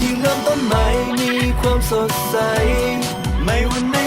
ที่เริ่มต้นใหม่มีความสดใส ไม่วันไหน